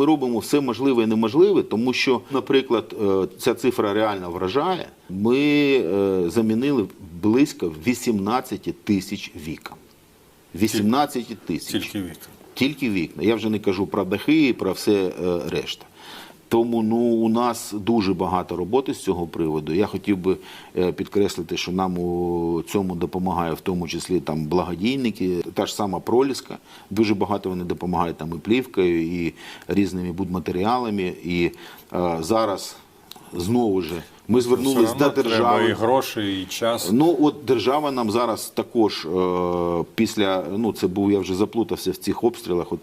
Ми робимо все можливе і неможливе, тому що, наприклад, е, ця цифра реально вражає. Ми е, замінили близько 18 тисяч вікон. 18 тисяч. Тільки вікна. Тільки вікна. Я вже не кажу про дахи і про все е, решта. Тому ну, у нас дуже багато роботи з цього приводу. Я хотів би е, підкреслити, що нам у цьому допомагає в тому числі там благодійники, та ж сама проліска. Дуже багато вони допомагають там і плівкою, і різними будматеріалами. І е, зараз знову ж ми звернулися до держави. Треба і гроші, і час. Ну от держава нам зараз також е, після ну це був я вже заплутався в цих обстрілах. От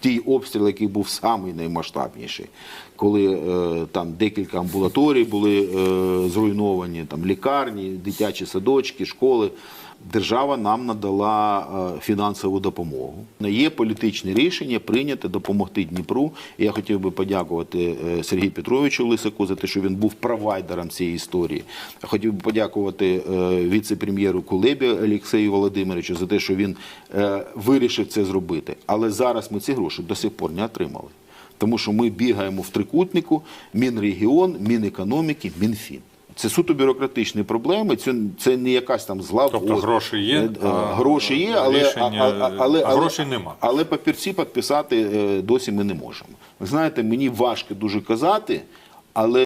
ті обстріл, який був самий наймасштабніший, коли е, там декілька амбулаторій були е, зруйновані, там лікарні, дитячі садочки, школи. Держава нам надала е, фінансову допомогу. Є політичне рішення прийняте допомогти Дніпру. І я хотів би подякувати е, Сергію Петровичу Лисаку за те, що він був провайдером цієї історії. Хотів би подякувати е, віце-прем'єру Кулебі Олексію Володимировичу за те, що він е, вирішив це зробити. Але зараз ми ці гроші до сих пор не отримали. Тому що ми бігаємо в трикутнику Мінрегіон, Мінекономіки, Мінфін. Це суто бюрократичні проблеми. Це, це не якась там зла Тобто от, гроші є, Е, а гроші є, але, рішення- а- але, а але, нема. але папірці підписати е, досі ми не можемо. Ви знаєте, мені важко дуже казати, але